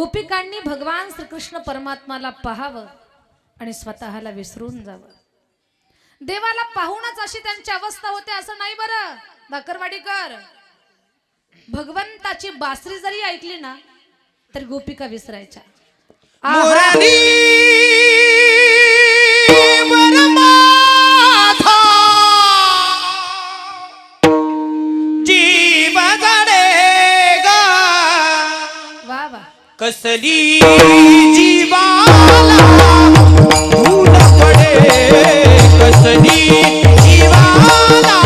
गोपिकांनी भगवान श्रीकृष्ण परमात्माला पाहावं आणि स्वतःला विसरून जावं. देवाला पाहूनच अशी त्यांची अवस्था होते असं नाही बरं. भाकरवाडीकर भगवंताची बासरी जरी ऐकली ना तर गोपिका विसरायच्या. आहा. कसली जीवाला पडे कसली जीवाला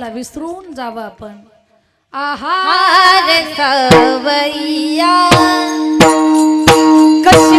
स्वतःला विसरून जावं आपण. आहार सवैया कशी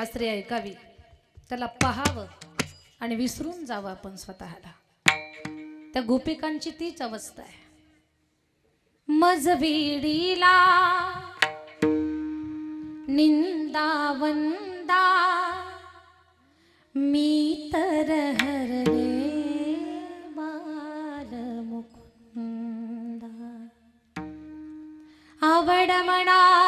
बासरी ऐकावी त्याला पहावं आणि विसरून जावं आपण स्वतःला. त्या गोपिकांची तीच अवस्था आहे. मजविडीला निंदा वंदा मी तर हरले बाल मुकुंदा आवड म्हणा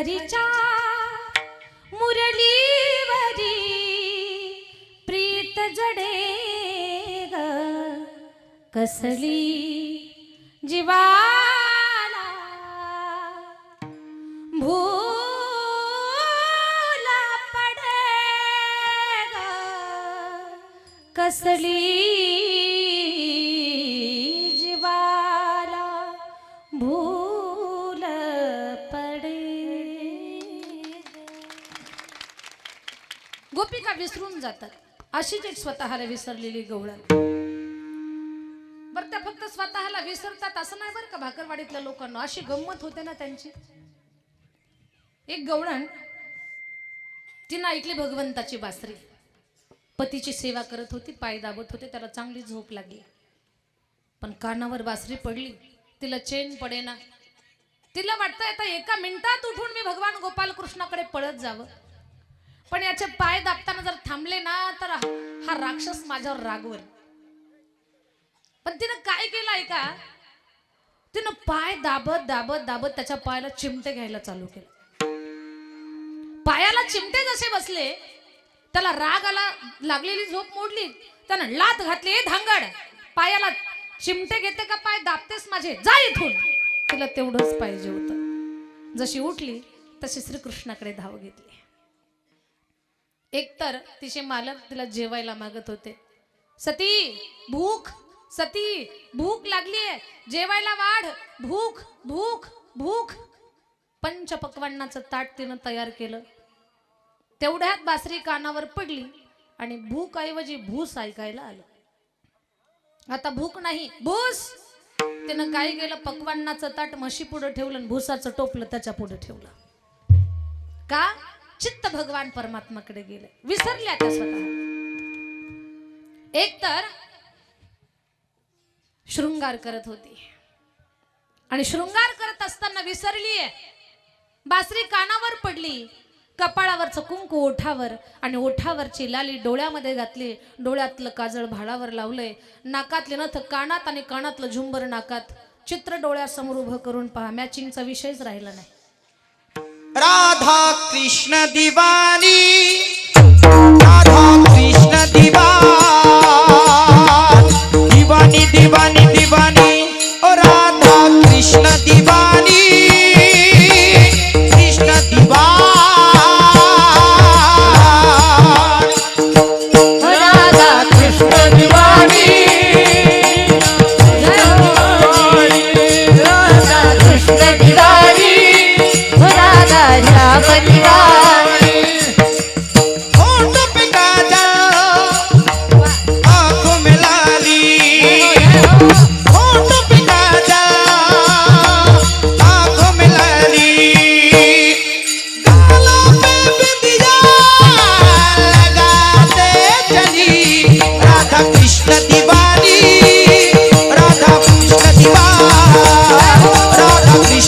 हरीच्या मुरलीवरी प्रीत जडे ग कसली जीवाला भूला पडे ग कसली गोपिका विसरून जातात. अशीच एक स्वतःला विसरलेली गवळण. बरं त्या फक्त स्वतःला विसरतात असं नाही बरं का भाकरवाडीतल्या लोकांना? अशी गंमत होते ना त्यांची. एक गवळण तिनं ऐकली भगवंताची बासरी. पतीची सेवा करत होती पाय दाबत होते त्याला चांगली झोप लागली. पण कानावर बासरी पडली तिला चेन पडेना. तिला वाटतं आता एका मिनिटात उठून मी भगवान गोपाल कृष्णाकडे पळत जावं. पण याचे पाय दाबताना जर थांबले ना तर हा राक्षस माझ्यावर रागवर पण तिनं काय केलं ऐका? तिनं पाय दाबत दाबत दाबत त्याच्या पायाला चिमटे घ्यायला चालू केलं. पायाला चिमटे जसे बसले त्याला राग आला लागलेली झोप मोडली त्यानं लात घातली धांगड पायाला चिमटे घेते का? पाय दाबतेस माझे जा इथून. तिला तेवढंच पाहिजे होतं. जशी उठली तशी श्रीकृष्णाकडे धाव घेतली. एकतर तिचे मालक तिला जेवायला मागत होते. सती भूक सती भूक लागलीये. जेवायला वाढ. भूक भूक भूक. पंच पकवानाचं ताट तिनं तयार केलं. तेवढ्यात बासरी कानावर पडली आणि भूक ऐवजी भूस ऐकायला आलं. आता भूक नाही भूस! तिनं काय केलं? पकवानाचं ताट म्हशी पुढे ठेवलं आणि भुसाचं टोपलं त्याच्या पुढे ठेवलं. का? चित्त भगवान परमात्माकडे गेले. विसरल्या त्या स्वतः. एक तर शृंगार करत होती. आणि शृंगार करत असताना विसरलीये बासरी कानावर पडली कपाळावरचं कुंकू ओठावर आणि ओठावरची लाली डोळ्यामध्ये घातली. डोळ्यातलं काजळ भाडावर लावलंय. नाकातले नथ कानात आणि कानातलं झुंबर नाकात. चित्र डोळ्यासमोर उभं करून पहा मॅचिंगचा विषयच राहिला नाही. राधा कृष्ण दिवानी। राधा कृष्ण दिवानी दिवानी दिवानी।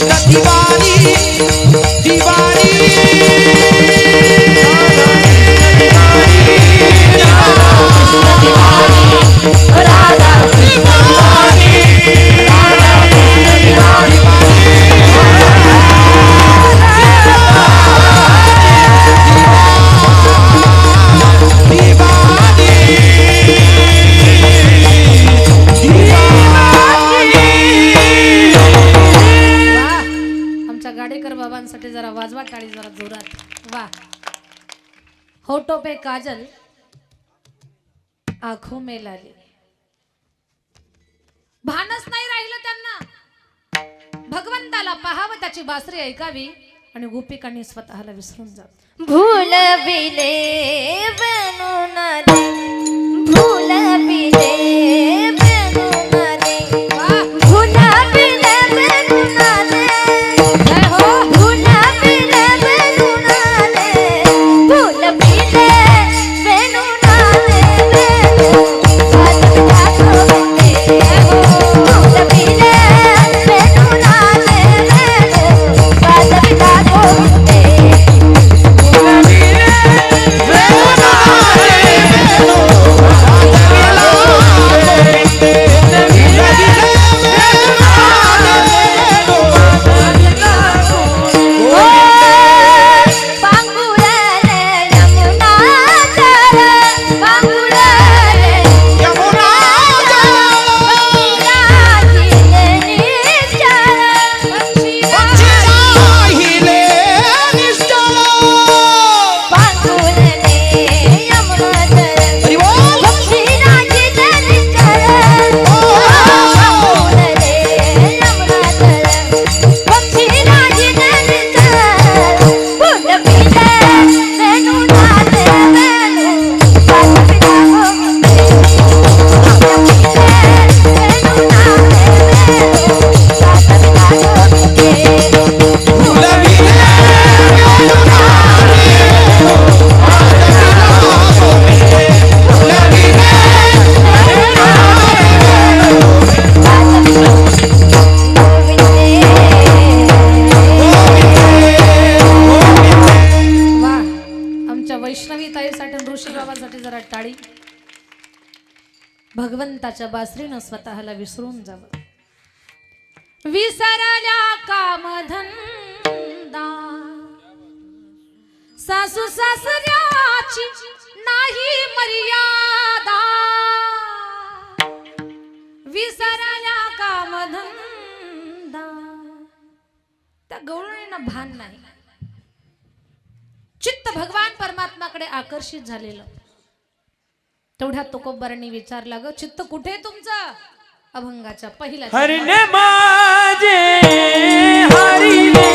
राधा गाडेकर जरा वाजवा टाळी जरा जोरात. वा. होटो पे काजल. आखो में लाली. भानच नाही राहिलं त्यांना. भगवंताला पाहावं त्याची बासरी ऐकावी आणि गोपिकांनी स्वतःला विसरून जावं भूल बिले बनू भूल बिले भगवंताच्या बासरीनं स्वतःला विसरून जावं. विसरल्या कामधंदा सासू सासऱ्याची नाही मर्यादा. विसरल्या कामधंदा त्या गवळणींना भान नाही. चित्त भगवान परमात्माकडे आकर्षित झालेलं. तेवढ्यात तुकोबरांनी विचारला ग चित्त कुठे तुमचं? अभंगाच्या पहिल्या हरिने माझे हरिने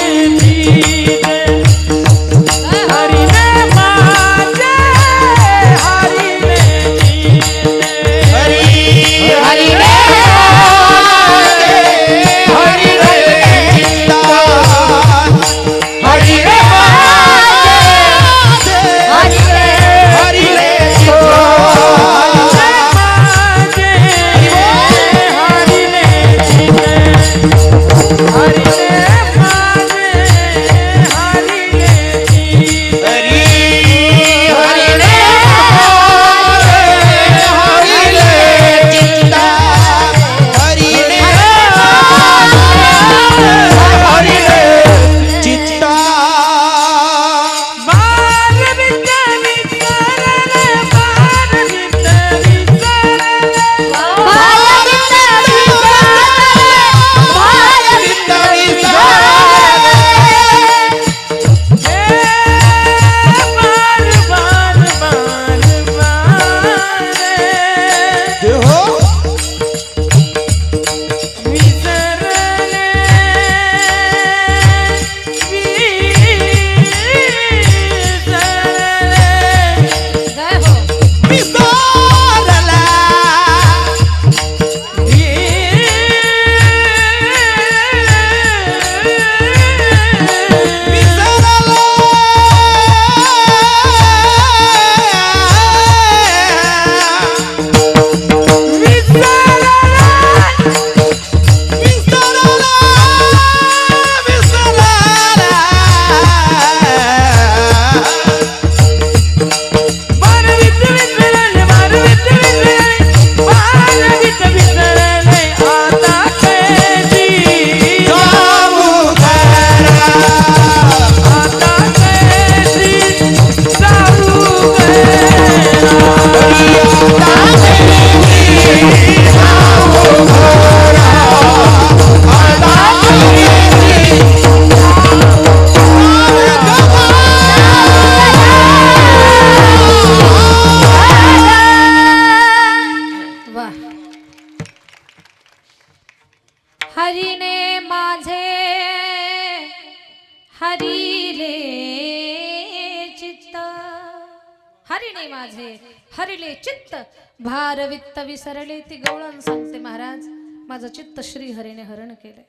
हरिणे माझे हरिले चित्त. भार वित्त विसरले ती गवळण सांगते महाराज. माझं चित्त श्री हरीने हरण केले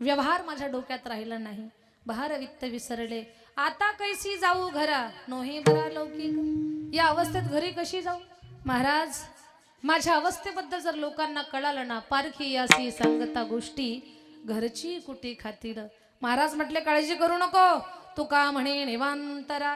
व्यवहार माझ्या डोक्यात राहिला नाही. भार वित्त विसरले. आता कैसी जाऊ घरा? नोही बरा लौकिक. या अवस्थेत घरी कशी जाऊ? महाराज माझ्या अवस्थेबद्दल जर लोकांना कळालं ना पारखी यासी सांगता गोष्टी घरची कुटी खातील. महाराज म्हटले काळजी करू नको. तू का म्हणे निवांतरा.